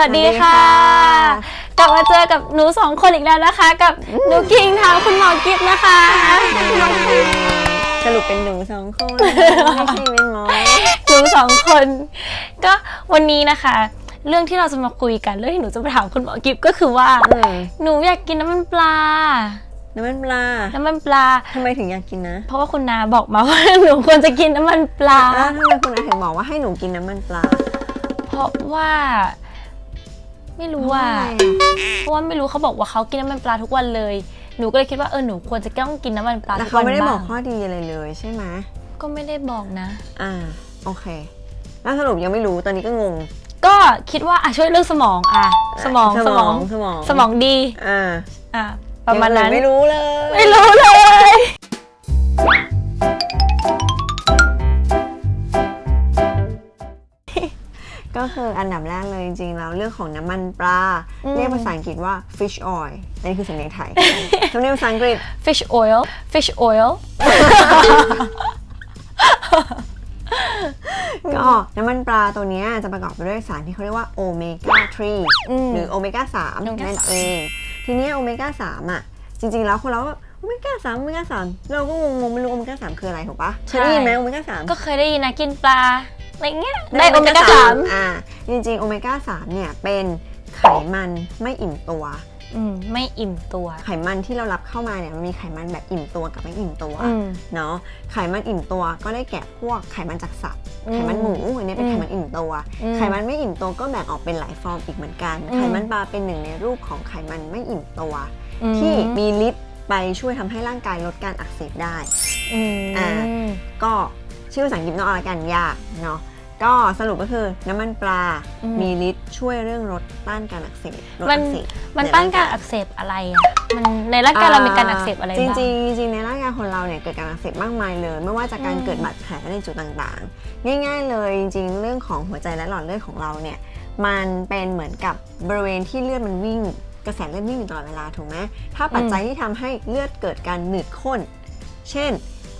สวัสดีค่ะสวัสดีค่ะ กลับมาเจอกับหนูสองคนอีกแล้วนะคะ กับหนูคิงทางคุณหมอกิฟต์นะคะสรุปเป็นหนูสองคนไม่ใช่เป็นหมอหนูสองคน ก็วันนี้นะคะ เรื่องที่เราจะมาคุยกันเรื่องที่หนูจะมาถามคุณหมอกิฟต์ก็คือว่าอืมหนูอยากกินน้ำมันปลาน้ำมันปลา น้ำมันปลาทำไมถึงอยากกินนะ เพราะว่าคุณนาบอกมาว่าหนูควรจะกินน้ำมันปลาแล้วทำไมคุณอาถึงบอกว่าให้หนูกินน้ำมันปลา เพราะว่า ไม่รู้ว่า เพราะว่าไม่รู้เขาบอกว่าเขากินน้ำมันปลาทุกวันเลย หนูก็เลยคิดว่าเออหนูควรจะต้องกินน้ำมันปลาแต่ทุกเขาวันไม่ได้บอกบ้างข้อดีอะไรเลยใช่ไหมก็ไม่ได้บอกนะ อ่าโอเค แล้วสรุปยังไม่รู้ตอนนี้ก็งงก็คิดว่าอะช่วยเรื่องสมองอะสมองสสมมอองงสมองสมองดีอ่าอะประมาณนั้นยังไม่รู้เลย ไม่รู้เลย คืออันดับแรกเลยจริงๆแล้วเรื่องของน้ำมันปลาเรียกภาษาอังกฤษว่า fish oil อันนี้คือสำเนียงไทย สำเนียงภาษาอังกฤษ fish oil fish oil ก็น้ำมันปลาตัวเนี้ยจะประกอบไปด้วยสารที่เขาเรียกว่าโอเมก้าอืม3หรือโอเมก้า3โอเมก้านั่นสามเอง ทีเนี้ยโอเมก้า3อะ จริงๆแล้วคนเราก็โอเมก้า3โอเมก้า3เราก็งงๆไม่รู้โอเมก้า3คืออะไรถูกปะเคยได้ยินไหมโอเมก้า3 ก็เคยได้ยินนะกินปลา อะไรเงี้ยได้โอเมก้าสามอ่าจริงๆโอเมก้า3เนี่ยเป็นไขมันไม่อิ่มตัว อืมไม่อิ่มตัว ไขมันที่เรารับเข้ามาเนี่ยมันมีไขมันแบบอิ่มตัวกับไม่อิ่มตัวอืม เนาะไขมันอิ่มตัวก็ได้แก่พวกไขมันจากสัตว์อืมไขมันหมูอันนี้เป็นอืมไขมันอิ่มตัว อืมไขมันไม่อิ่มตัวก็แบ่งออกเป็นหลายฟอร์มอีกเหมือนกัน อืม ไขมันปลาเป็นหนึ่งในรูปของไขมันไม่อิ่มตัว อืมที่มีฤทธิ์ไปช่วยทำให้ร่างกายลดการอักเสบได้ อืมอ่า ก็ชื่อภาษาอังกฤษนอกละกันยากเนาะ ก็สรุปก็คือน้ำมันปลา อืม มีฤทธิ์ช่วยเรื่องลดต้านการอักเสบลดมันอักเสบมันใต้านการอักเสบอะไรอะมันในร่างกายเรามีการอักเสบอะไรจบ้างริงๆจริงๆในร่างกายคนเราเนี่ยเกิดการอักเสบมากมายเลย ไม่ว่าจากการอืม เกิดบาดแผลในจุดต่างๆ ง่ายๆเลยจริงๆ เรื่องของหัวใจและหลอดเลือดของเราเนี่ยมันเป็นเหมือนกับบริเวณที่เลือดมันวิ่ง กระแสเลือดวิ่งอยู่ตลอดเวลาถูกไหมถ้าปัจจัยที่ทำให้เลือดเกิดการหนืดข้น เช่น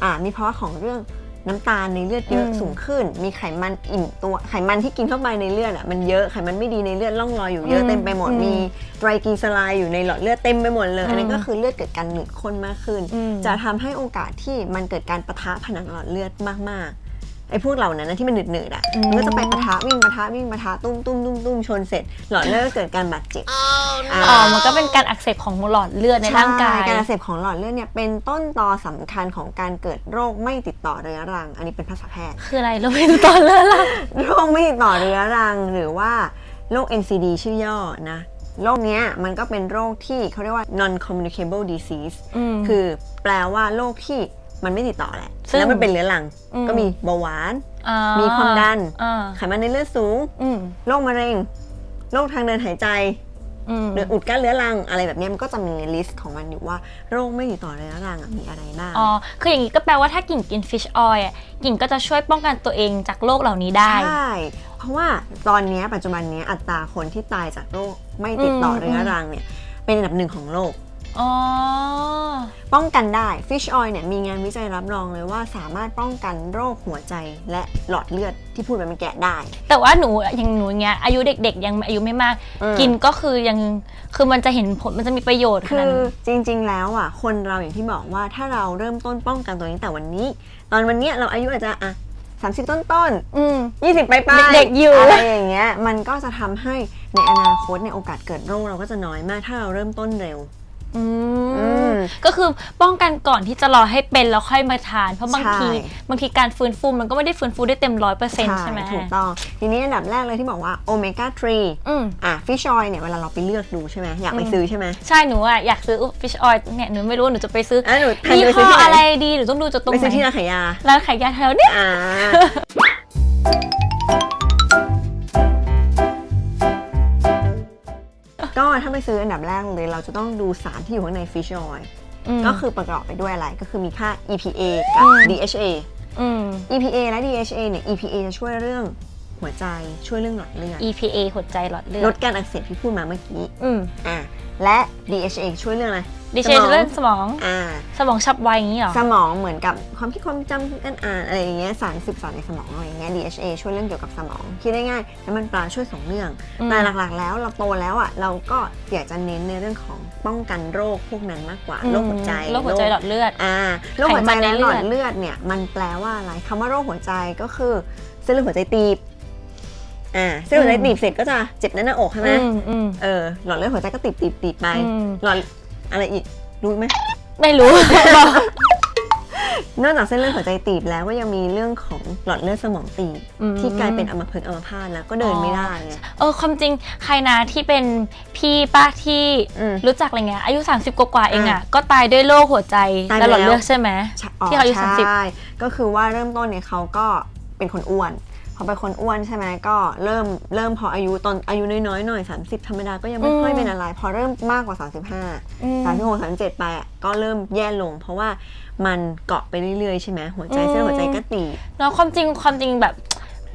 อ่ามีภาวะของเรื่อง น้ำตาลในเลือดเยอะอืมสูงขึ้น มีไขมันอิ่มตัวไขมันที่กินเข้าไปในเลือดอะมันเยอะไขมันไม่ดีในเลือดล่องลอยอยู่เยอะอืมเต็มไปหมดอืมมีไตรกลีเซอไรด์อยู่ในหลอดเลือดเต็มไปหมดเลยอันนี้อืมก็คือเลือดเกิดการหนืดข้นมากขึ้น อืม จะทำให้โอกาสที่มันเกิดการปะทะผนังหลอดเลือดมากๆ ไอ้พวกเหล่านั้นนะที่มันหนืดๆอะอืมมันก็จะไปปะทะวิ่งปะทะวิ่งปะทะตุ้มตุ้มตุ้มตุ้มชนเสร็จ หลอดเลือดก็เกิดการบาดเจ็บอ๋อมันก็เป็นการอักเสบของหลอดเลือดในร่างกายใช่การอักเสบของหลอดเลือดเนี่ยเป็นต้นตอสำคัญของการเกิดโรคไม่ติดต่อเรื้อรัง อันนี้เป็นภาษาแพทย์ คืออะไรเราเป็นตอนเลือดล่ะโรคไม่ติดต่อเรื้อรังหรือว่าโรค NCD ชื่อย่อนะโรคเนี้ยมันก็เป็นโรคที่เขาเรียกว่า non communicable disease อืมคือแปลว่าโรคที่ มันไม่ติดต่อแหละซึ่งแล้วมันเป็นเรื้อรัง อืม ก็มีเบาหวาน อ่มีความดัน อ่าไขมันในเลือดสูงอืมโรคมะเร็งโรคทางเดินหายใจอืม หรืออุดกั้นเรื้อรังอะไรแบบเนี้ยมันก็จะมีลิสต์ของมันอยู่ว่าโรคไม่ติดต่อเรื้อรังอะมีอะไรบ้าง อ๋อ คืออย่างนี้ก็แปลว่าถ้ากิ่งกินฟิชออยล์อะกิ่งก็จะช่วยป้องกันตัวเองจากโรคเหล่านี้ได้ ใช่ เพราะว่าตอนเนี้ยปัจจุบันเนี้ยอัตราคนที่ตายจากโรคไม่ติดต่ออืมเรื้อรังเนี่ยเป็นอันดับหนึ่งของโลก อ๋อ ป้องกันได้ Fish Oil เนี่ยมีงานวิจัยรับรองเลยว่าสามารถป้องกันโรคหัวใจและหลอดเลือดที่พูดไปเมื่อกี้ได้ แต่ว่าหนูอย่างหนูเงี้ยอายุเด็กๆ ยังอายุไม่มาก อืม กินก็คือยังคือมันจะเห็นผลมันจะมีประโยชน์ขคืนาดอนั้นจริงๆแล้วอะ คนเราอย่างที่บอกว่าถ้าเราเริ่มต้นป้องกันตัวเองตั้งแต่วันนี้ ตอนวันเนี้ยเราอายุอาจจะอะสามสิบต้นต้นอืม ยี่สิบไปลายๆเด็กๆอยู่ อะไรอย่างเงี้ยมันก็จะทำให้ในอนาคตเนี่ยโอกาสเกิดโรคเราก็จะน้อยมาก ถ้าเราเริ่มต้นเร็ว อือืมมก็คือป้องกันก่อนที่จะรอให้เป็นแล้วค่อยมาทาน เพราะบางที ใช่ บางทีการฟื้นฟูมันก็ไม่ได้ฟื้นฟูได้เต็มร้อยเปอร์เซ็นต์ใช่ไหมถูกต้อง ทีนี้อันดับแรกเลยที่บอกว่าโอเมก้าอืม 3อะฟิชออยเนี่ยเวลาเราไปเลือกดูใช่ไหมอยากไปอืม ซื้อใช่ไหม ใช่หนูอะอยากซื้อฟิชออยล์เนี่ยหนูไม่รู้ว่าหนูจะไปซื้ออะหนูทันยี่ไปห้ซื้ออที่ไหน อะไรดีหนูต้องดูจากตรงไปไหซื้อที่นร้านขายยาร้านขายยาแถวเนี้ย อ่า ก็ถ้าไปซื้ออันดับแรกเลย เราจะต้องดูสารที่อยู่ข้างในฟิชออยมก็คือประกอบไปด้วยอะไรก็คือมีค่า EPA กับอืม DHA อืม EPA และ DHA เนี่ย EPA จะช่วยเรื่องหัวใจช่วยเรื่องหลอดเลือด EPA หัวใจหลอดเลือลดดการอักเสบที่พูดมาเมื่อกี้อืมอะ และ DHA ช่วยเรื่องอะไร ดิเชสมองเรื่องสมอง อ่า สมองฉับไวอย่างนี้เหรอ สมองเหมือนกับความคิดความจำการอ่านอะไรอย่างเงี้ยสารสืบสารในสมองอะไรอย่างเงี้ย DHA ช่วยเรื่องเกี่ยวกับสมองคิดได้ง่ายน้ำมันปลาช่วยสองเรื่องอืม แต่หลักๆ แล้วเราโตแล้วอะเราก็อยากจะเน้นในเรื่องของป้องกันโรคพวกนั้นมากกว่าโรคหัวใจ โรคหัวใจหลอดเลือด อ่าโรคหัวใจไขมันในและเลืหลอดอด เลือดเนี่ยมันแปลว่าอะไรคำว่าโรคหัวใจก็คือ เส้นเลือดหัวใจตีบ อ่าเส้นเลือดหัวใจตีบเสร็จก็จะเจ็บแน่นหน้าอกใช่ไหมอืมอืมเออหลอดเลือดหัวใจก็ตีบตีบตีบไปอืมหลอดอะไรอีกรู้ไหมไม่รู้ นอกจากเส้นเลือดหัวใจตีบแล้วก็ยังมีเรื่องของหลอดเลือดสมองตีบอืมที่กลายเป็นอัมพฤกษ์อัมพาตแล้วก็เดินไม่ได้ไง เออความจริงใครนะที่เป็นพี่ป้าที่อืมรู้จักอะไรเงี้ยอายุ 30 กว่าๆเองอะอะก็ตายด้วยโรคหัวใจตายและหลอดแล้วเลือดใช่ไหมใช่อ๋อที่เขาอายุใช่สามสิบก็คือว่าเริ่มต้นเนี่ยเขาก็เป็นคนอ้วน พอเป็นคนอ้วนใช่ไหมก็เริ่มเริ่มพออายุตอนอายุน้อยๆหน่อย 30 ธรรมดาก็ยังไม่ค่อยเป็นอะไร พอเริ่มมากกว่า 35อืม36 37ไปอะก็เริ่มแย่ลง เพราะว่ามันเกาะไปเรื่อยๆใช่ไหมหัวใจเส้นหัวใจก็ตีบเนาะความจริงความจริงแบบ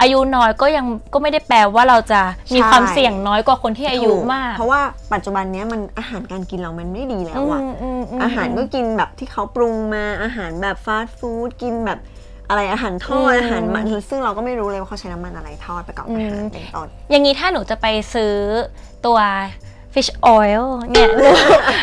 อายุน้อยก็ยังก็ไม่ได้แปลว่าเราจะมีใช่ความเสี่ยงน้อยกว่าคนที่อายุถูกมาก เพราะว่าปัจจุบันเนี้ยมันอาหารการกินเรามันไม่ดีแล้วอะมมมอาหารก็กินแบบที่เขาปรุงมาอาหารแบบฟาสต์ฟู้ดกินแบบ อะไรอาหารทอดอืมอาหารมันซึ่งเราก็ไม่รู้เลยว่าเขาใช้น้ำมันอะไรทอดประกอบอาหารอืมเป็นต้นอย่างนี้ถ้าหนูจะไปซื้อตัว fish oil เนี่ยหนู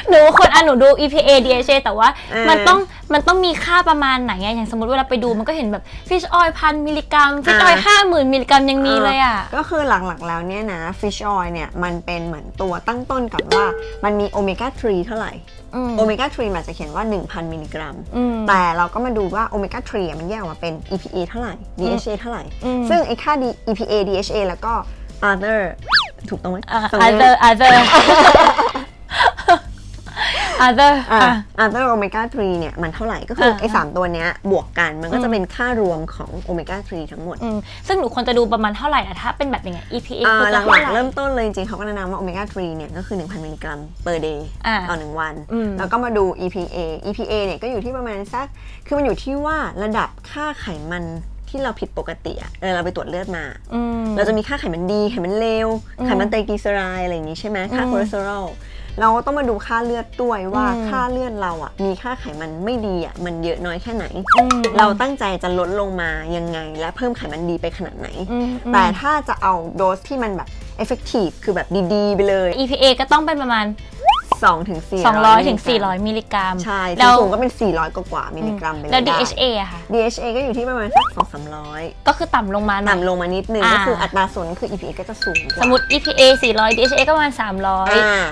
หนูคนอะหนูดู EPA DHA แต่ว่าเออมันต้องมันต้องมีค่าประมาณไหนอะอย่างสมมติเวลาไปดูมันก็เห็นแบบ fish oil พันมิลลิกรัม fish oil ห้าหมื่นมิลลิกรัมยังมีเลยอะก็คือหลักๆแล้วเนี่ยนะ fish oil เนี่ยมันเป็นเหมือนตัวตั้งต้นกับว่ามันมีโอเมก้า 3 เท่าไหร่ อืมโอเมก้า 3 มันจะเขียนว่า 1,000 มิลลิกรัม อืม แต่เราก็มาดูว่าโอเมก้า3อะมันแยกออกมาเป็น EPA เท่าไหร่ DHA เท่าไหร่ อืม ซึ่งไอ้ค่า D- EPA DHA แล้วก็ other ถูกต้องไหมอะสำเนียง other other other อะ อะ other omega 3เนี่ยมันเท่าไหร่ก็คืออ่าไอ้สามตัวเนี้ยบวกกันมันก็อืจะมเป็นค่ารวมของ omega 3 ทั้งหมดอืมซึ่งหนูควรจะดูประมาณเท่าไหร่อะถ้าเป็นแบบยังไง EPA อ่าควรหจะลัเท่ากไหร่ๆเริ่มต้นเลยจริงๆเขาก็แนะนำว่า omega 3เนี่ยก็คือ 1,000 มิลลิกรัม per day อ่า ต่อหนึ่งวัน อืม แล้วก็มาดู EPA EPA เนี่ยก็อยู่ที่ประมาณสัก คือมันอยู่ที่ว่าระดับค่าไขมัน ที่เราผิดปกติอะเออเราไปตรวจเลือดมาอืมเราจะมีค่าไขมันดีไขมันเลวอืมไขมันไตรกลีเซอไรด์อะไรอย่างนี้ใช่ไหมค่าอืมคอเลสเตอรอลเราก็ต้องมาดูค่าเลือดด้วยว่าอืมค่าเลือดเราอะมีค่าไขมันไม่ดีอะมันเยอะน้อยแค่ไหนอืมเราตั้งใจจะลดลงมายังไง และเพิ่มไขมันดีไปขนาดไหนอืมอืมแต่ถ้าจะเอาโดสที่มันแบบ effective คือแบบดีๆ ไปเลย EPA ก็ต้องเป็นประมาณ 2ถึง400 200ถึง400 มิลลิกรัมใช่แล้วสูงๆก็เป็น 400 กว่าๆมิลลิกรัมไปเลยแล้วได้ DHA อะค่ะ DHA ก็อยู่ที่ประมาณสัก2 300 ก็คือต่ำลงมาหน่อย ต่ำลงมานิดนึง อ่า ก็คืออัตราส่วนก็คือ EPA ก็จะสูงกว่า สมมติ EPA 400 DHA ก็ประมาณ อ่า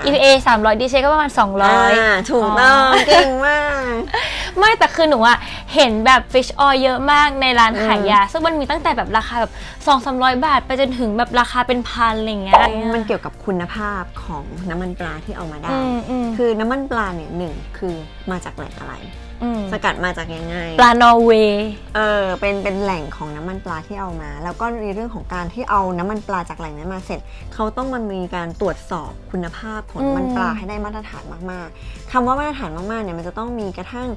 300 EPA 300 DHA ก็ประมาณ200อ่าถูกต้องเก่งมาก ไม่แต่คือหนูอะเห็นแบบ fish oil เยอะมากในร้านขายยา ซึ่งมันมีตั้งแต่แบบราคาแบบ2 3 0 0บาท ไปจนถึงแบบราคาเป็นพันอะไรอย่างเงี้ยมันเกี่ยวกับคุณภาพของน้ำมันปลาที่เอามาได้ อืมอืมคือน้ำมันปลาเนี่ยหนึ่งคือมาจากแหล่งอะไร มสกัดมาจากยังไง ปลานอร์เวย์ เออเป็นเป็นแหล่งของน้ำมันปลาที่เอามา แล้วก็ในเรื่องของการที่เอาน้ำมันปลาจากแหล่งนั้นมาเสร็จ เขาต้องมามีการตรวจสอบคุณภาพของน้ำมันปลาให้ได้มาตรฐานมากๆคำว่ามาตรฐานมากๆเนี่ยมันจะต้องมีกระทั่ง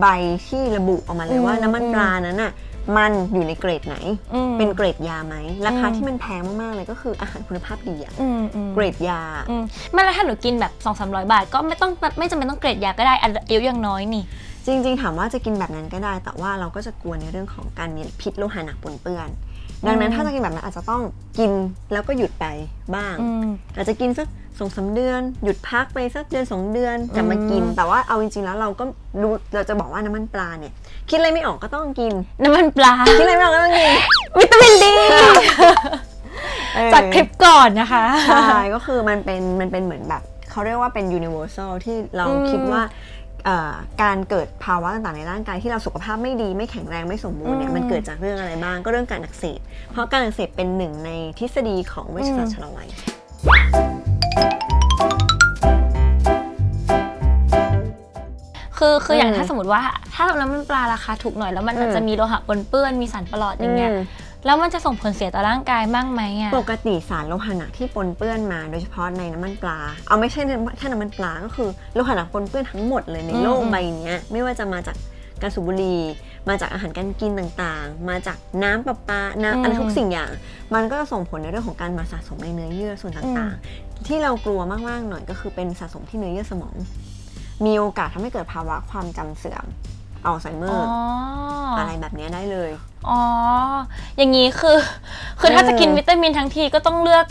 ใบที่ระบุออกมาเลยว่าน้ำมันปลานั้นน่ะ มันอยู่ในเกรดไหน อืม เป็นเกรดยาไหมราคาอืม ที่มันแพงมากๆเลยก็คืออาหารคุณภาพดีอะอืมอืมเกรดยา อืมไม่แล้วถ้าหนูกินแบบ2 3 0 0 บาท ก็ไม่ต้องแบบไม่จำเป็นต้องเกรดยาก็ได้อายุยังน้อยนี่ จริงๆ ถามว่าจะกินแบบนั้นก็ได้ แต่ว่าเราก็จะกลัวในเรื่องของการมีพิษโลหะหนักปนเปื้อน ดังนั้นอืม ถ้าจะกินแบบนั้นอาจจะต้องกินแล้วก็หยุดไปบ้าง อืม อาจจะกินสัก สองสาเดือน หยุดพักไปสักเดือนสองเดือนกลับมากินอืมแต่ว่าเอาจริงๆแล้วเราก็รู้เราจะบอกว่าน้ำมันปลาเนี่ย คิดอะไรไม่ออกก็ต้องกิน น้ำมันปลา คิดอะไรไม่ออกก็ต้องกิน วิตามินดีเออจากคลิปก่อนนะคะ ใช่ ก็คือมันเป็นมันเป็นเหมือนแบบเขาเรียกว่าเป็น universal ที่เราอืมคิดว่าเอ่อการเกิดภาวะต่างๆในร่างกายที่เราสุขภาพไม่ดีไม่แข็งแรงไม่สมบูรณ์เนี่ยอืมมันเกิดจากเรื่องอะไรบ้างก็เรื่องการอักเสบเพราะการอักเสบเป็นหนึ่งในทฤษฎีของเวชศาสตร์ชะลอวัย คือคืออย่างอืมถ้าสมมติว่าถ้าน้ำมันปลาราคาถูกหน่อยแล้วมันอืมอาจจะมีโลหะปนเปื้อนมีสารประหลอดอย่างเงี้ยอืมแล้วมันจะส่งผลเสียต่อร่างกายบ้างไหมอะปกติสารโลหะหนักที่ปนเปื้อนมาโดยเฉพาะในน้ำมันปลา เอาไม่ใช่แค่น้ำมันปลาก็คือโลหะหนักปนเปื้อนทั้งหมดเลยในโลกอืมใบเนี้ยไม่ว่าจะมาจากการสูบบุหรี่มาจากอาหารการกินต่างๆ มาจากน้ำประปา น้ำอะไรทุกสิ่งอย่าง มันก็จะส่งผลในเรื่องของการมาสะสมในเนื้อเยื่อส่วนต่างๆ ที่เรากลัวมากๆหน่อยก็คือเป็นสะสมที่เนื้อเยื่อสมอง มีโอกาสทำให้เกิดภาวะความจำเสื่อมอัลไซเมออ๋อร์ออะไรแบบเนี้ยได้เลย อ๋อ อย่างนี้คือ คือถ้าเออจะกินวิตามินทั้งทีก็ต้องเลือก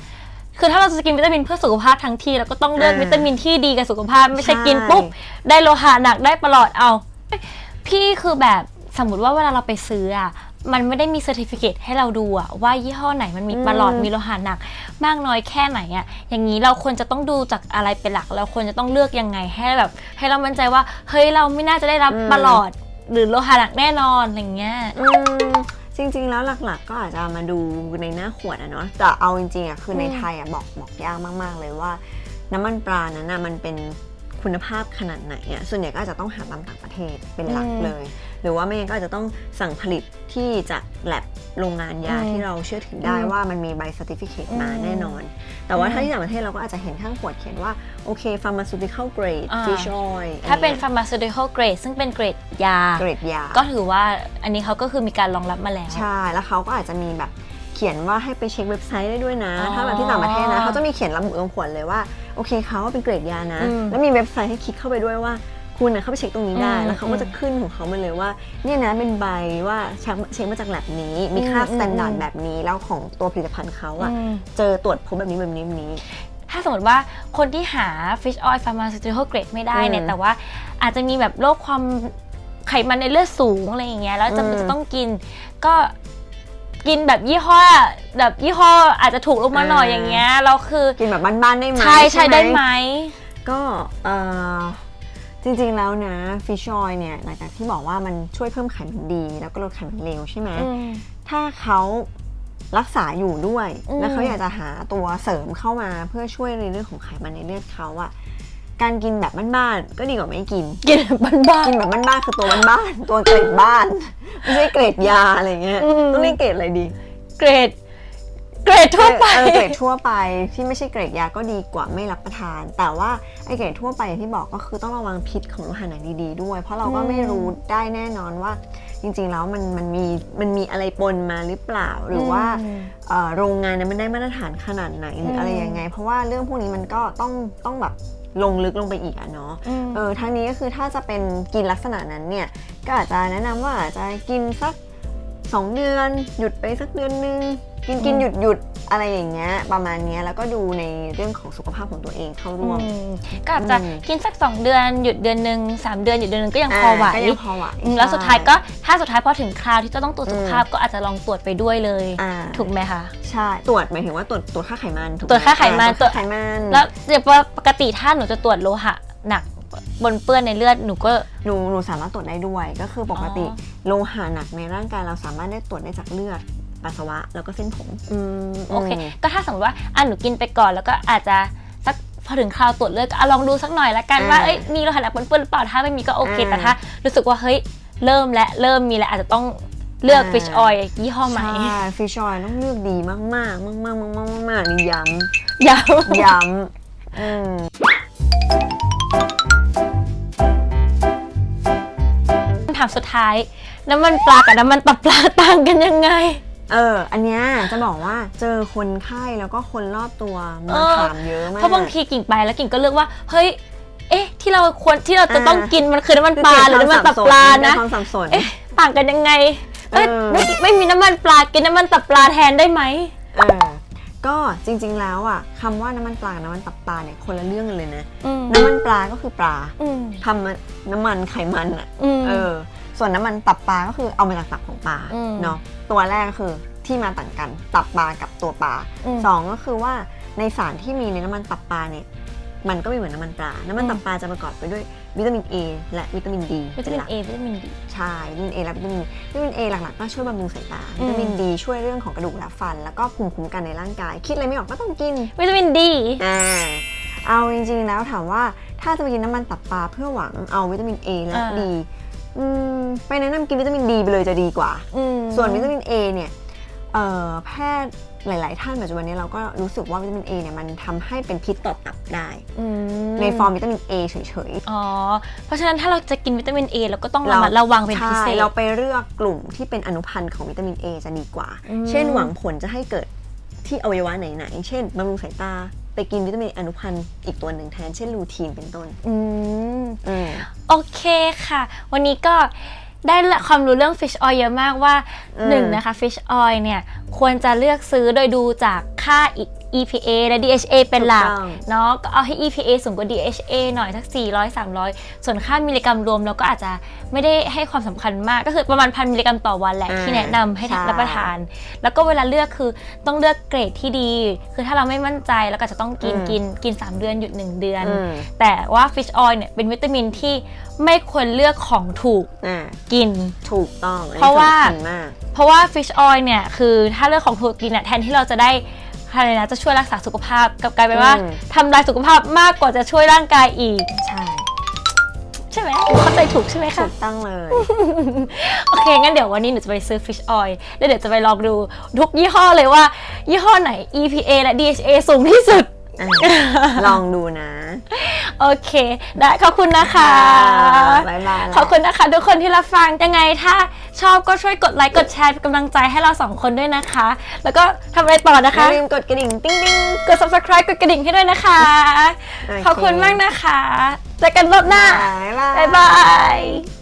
คือถ้าเราจะกินวิตามินเพื่อสุขภาพทั้งทีเราก็ต้องเลือกอ่าวิตามินที่ดีกับสุขภาพ ไม่ใช่ใช่กินปุ๊บได้โลหะหนักได้ประหลอดเอา พี่คือแบบสมมติว่าเวลาเราไปซื้ออะ มันไม่ได้มีเซอร์ติฟิเคตให้เราดูอะว่ายี่ห้อไหนมันมีประหลอดมีโลหะหนัก มากน้อยแค่ไหนอะอย่างนี้เราควรจะต้องดูจากอะไรเป็นหลัก เราควรจะต้องเลือกยังไงให้แบบ ให้เรามั่นใจว่าเฮ้ยเราไม่น่าจะได้รับอืมประหลอด หรือโลหะหนักแน่นอนอะไรเงี้ย อืมจริงๆ แล้วหลักๆ ก็อาจจะมาดูในหน้าขวดอะเนาะแต่เอาจริงๆอะคือในอืม ไทยอะบอกบอกยากมากๆ เลยว่า น้ำมันปลานั้นอะมันเป็นคุณภาพขนาดไหนอะส่วนใหญ่ก็อาจจะต้องหาตามต่างประเทศเป็นหลักเลยห รือว่าไม่งั้นก็อาจจะต้องสั่งผลิตที่จากแลบโรงงานยาอืมที่เราเชื่อถือได้อืมว่ามันมีใบ certificate มาอืมแน่นอน แต่ว่าอืมถ้าที่ต่างประเทศเราก็อาจจะเห็นข้างขวดเขียนว่า โอเค pharmaceutical grade อ่า fish oil ถ้าเป็นอั pharmaceutical grade ซึ่งเป็นเกรดยา เกรดยา ก็ถือว่าอันนี้เขาก็คือมีการรองรับมาแล้ว ใช่ แล้วเขาก็อาจจะมีแบบเขียนว่าให้ไปเช็คเว็บไซต์ได้ด้วยนะอ๋อถ้าแบบที่ต่างประเทศนะเขาจะมีเขียนระบุตรงขวดเลยว่า โอเคเขาเป็นเกรดยานะอืมแล้วมีเว็บไซต์ให้คลิกเข้าไปด้วยว่า คุณนะเข้าไปเช็คตรงนี้ได้ อืมแล้วเขาก็จะขึ้นของเขามาเลยว่า เนี่ยนะเป็นใบว่าเช็คเช็คมาจากแลบนี้ มีค่าอืมสแตนดาร์ดอืมแบบนี้แล้วของตัวผลิตภัณฑ์เขาอะอืมเจอตรวจพบแบบนี้แบบนี้แบบนี้ ถ้าสมมติว่าคนที่หา fish oil pharmaceutical grade ไม่ได้เนี่ย อืมแต่ว่าอาจจะมีแบบโรคความไขมันในเลือดสูงอะไรอย่างเงี้ยแล้วจะอืมจะต้องกิน ก็กินแบบยี่ห้อ แบบยี่ห้ออาจจะถูกลงมาหน่อยอ่า อย่างเงี้ยเราคือกินแบบบ้านๆได้ไหมใช่ใช่ได้ไหม ก็เอ่อ จริงๆแล้วนะฟิชออยเนี่ยหลังจากที่บอกว่ามันช่วยเพิ่มไขมันดี แล้วก็ลดไขมันเลวใช่ไหมอืมถ้าเขารักษาอยู่ด้วยอืมแล้วเขาอยากจะหาตัวเสริมเข้ามาเพื่อช่วยในเรื่องของไขมันในเลือดเขาอะการกินแบบบ้านๆก็ดีกว่าไม่กิน กินแบบบ้านกินแบบบ้านๆคือตัวบ้านๆตัวเกรดบ้าน ไม่ใช่เกรดยาอะไรเงี้ยอืมต้องเรียกเกรดอะไรดีๆเกรด เกรดทั่วไป เออเกรดทั่วไปที่ไม่ใช่เกรดยาก็ดีกว่าไม่รับประทาน แต่ว่าไอเกรดทั่วไปอย่างที่บอกก็คือต้องระวังพิษของโลหะหนักดีๆด้วย เพราะเราก็อืมไม่รู้ได้แน่นอนว่า จริงๆแล้วมันมันมีมันมีอะไรปนมาหรือเปล่าหรือว่าอืมเอ่อโรงงานนั้นมันได้มาตรฐานขนาดไหนหรืออะไรอืมยังไง เพราะว่าเรื่องพวกนี้มันก็ต้องต้องแบบลงลึกลงไปอีกอะเนาะอืมเออทั้งนี้ก็คือถ้าจะเป็นกินลักษณะนั้นเนี่ย ก็อาจจะแนะนำว่าอาจจะกินสัก 2 เดือน หยุดไปสักเดือนนึง กินกินอืมหยุดหยุดอะไรอย่างเงี้ยประมาณเนี้ยแล้วก็ดูในเรื่องของสุขภาพของตัวเองเข้าร่วม อืมก็อาจจะอืมกินสัก 2 เดือนหยุดเดือนหนึ่งสามเดือนหยุดเดือนหนึงก็ยังพอไหวาก็ยังพอไหวอืมแล้วสุดท้ายก็ถ้าสุดท้ายพอถึงคราวที่จะต้องตรวจอืมสุขภาพก็อาจจะลองตรวจไปด้วยเลย อ่าถูกไหมคะ ใช่ตรวจหมายถึงว่าตรวจตรวจค่าไขมันถูกหตรวจค่าไขมันอ่ตรวจค่าไขมัน แล้วเดี๋ยวปกติถ้าหนูจะตรวจโลหะหนัก บนเปื้อนในเลือดหนูก็ หนูหนูสามารถตรวจได้ด้วย ก็คือปกติอ๋อโลหะหนักในร่างกายเราสามารถได้ตรวจได้จากเลือดปัสสาวะแล้วก็เส้นผมอืมโอเคมก็ถ้าสมมติว่าอะหนูกินไปก่อนแล้วก็อาจจะสักพอถึงคราวตรวจเลือดก็อะลองดูสักหน่อยละกันว่าอ่าเอ้ยมีโลหะหนักปนเปื้อนหรือเปล่าถ้าไม่มีก็โอเคอ่าแต่ถ้ารู้สึกว่าเฮ้ยเริ่มและเริ่มมีแล้วอาจจะต้องเลือกอ่า fish oil ยี่ห้อใหม่ใช่ฟิชออยต้องเลือกดีมากๆ มากๆมากๆมากๆมากๆนี่ย้ยาวำย้ำำถามสุดท้าย น้ำมันปลากับน้ำมันตับปลาต่างกันยังไง เออ อันเนี้ยจะบอกว่าเจอคนไข้แล้วก็คนรอบตัวมาเออ ถามเยอะมาก เพราะบางทีกิ่งไปแล้วกิ่งก็เลือกว่า เฮ้ย เอ๊ะ ที่เราควรที่เราจะอ่าต้องกินมันคือน้ำมันคือปลาเกิดหรือน้ำมันควตับปลานะ เกิดความสับสน เอ๊ะ ต่างกันยังไง เอ้ยเออ ไม่ไม่มีน้ำมันปลากินน้ำมันตับปลาแทนได้ไหม เออ ก็จริงๆแล้วอะคำว่าน้ำมันปลากับน้ำมันตับปลาเนี่ยคนละเรื่องกันเลยนะ อืมน้ำมันปลาก็คือปลาอืมทำมาน้ำมันไขมันอะ อืม เออ ส่วนน้ำมันตับปลาก็คือเอามาจากตับของปลาอืมเนาะ ตัวแรกก็คือที่มาต่างกัน ตับปลากับตัวปลาอืมสองก็คือว่าในสารที่มีในน้ำมันตับปลาเนี่ย มันก็ไม่เหมือนน้ำมันปลา น้ำมันตับปลาจะประกอบไปด้วย วิตามิน A และวิตามิน D วิตามินเอวิตามินดีใช่วิตามิน A และวิตามินวิตามิน A หลักๆก็ช่วยบำรุงสายตาอืมวิตามิน D ช่วยเรื่องของกระดูกและฟัน แล้วก็ภูมิคุ้มกันในร่างกาย คิดอะไรไม่ออกก็ต้องกิน วิตามินดีอ่าเอาจริงๆแล้วถามว่าถ้าจะไปกินน้ำมันตับปลาเพื่อหวังเอาวิตามิน A และอ่า D อืมไปแนะนำกินวิตามิน D ไปเลยจะดีกว่าอืมส่วนวิตามิน A เนี่ยเอ่อแพทย์ หลาย ๆ ท่านปัจจุบันนี้เราก็รู้สึกว่าวิตามิน A เนี่ยมันทำให้เป็นพิษต่อตับได้ อืมในฟอร์มวิตามิน A เฉยอ๋อ เพราะฉะนั้นถ้าเราจะกินวิตามินเอเราก็ต้องๆระมัดระวังเป็นพิเศใช่ษ เราไปเลือกกลุ่มที่เป็นอนุพันธ์ของวิตามิน A จะดีกว่า อืม เช่นหวังผลจะให้เกิดที่อวัยวะไหนๆ เช่นบำรุงสายตา ไปกินวิตามินอนุพันธ์อีกตัวหนึ่งแทน เช่นลูทีนเป็นต้นอืม อืม โอเคค่ะ วันนี้ก็ ได้ความรู้เรื่อง fish oil เยอะมากว่าหนึ่งนะคะ fish oil เนี่ยควรจะเลือกซื้อโดยดูจากค่า EPA และ DHA เป็นหลักถูกต้องเนาะก็เอาให้ EPA สูงกว่า DHA หน่อยสัก 400 300 ส่วนค่ามิลลิกรัมรวมเราก็อาจจะไม่ได้ให้ความสำคัญมากก็คือประมาณพันมิลลิกรัมต่อวันแหละอ่าที่แนะนำให้ใช่รับประทาน แล้วก็เวลาเลือกคือต้องเลือกเกรดที่ดี คือถ้าเราไม่มั่นใจเราก็อาจจะต้องกินอืมกินกิน 3 เดือนหยุด 1 เดือนอืมแต่ว่า fish oil เนี่ยเป็นวิตามินที่ไม่ควรเลือกของถูกอ่ากินถูกต้องอันนี้เพราะว่าสำคัญมากเพราะว่า fish oil เนี่ยคือถ้าเลือกของถูกกินเนี่ยแทนที่เราจะได้ อะไรนะจะช่วยรักษาสุขภาพกลับกลายเป็นว่าอืม ทำลายสุขภาพมากกว่าจะช่วยร่างกายอีก ใช่ใช่ไหมเข้าใจถูกใช่ไหมคะ ถูกต้องเลย โอเค งั้นเดี๋ยววันนี้หนูจะไปซื้อ fish oil แล้วเดี๋ยวจะไปลองดูทุกยี่ห้อเลยว่า ยี่ห้อไหน EPA และ DHA สูงที่สุดอะ ลองดูนะ โอเค ได้ขอบคุณนะคะบ๊ายบายขอบคุณนะคะ ทุกคนที่รับฟังยังไงถ้าชอบก็ช่วยกดไลค์กดแชร์เป็นกำลังใจให้เราสองคนด้วยนะคะ แล้วก็ทำอะไรต่อนะอย่าคะลืมกดกระดิ่งติ้งติ้งกด subscribe กดกระดิ่งให้ด้วยนะคะโอเคขอบคุณมากนะคะเจอกันรอบหน้าบ๊ายบายบ๊ายบาย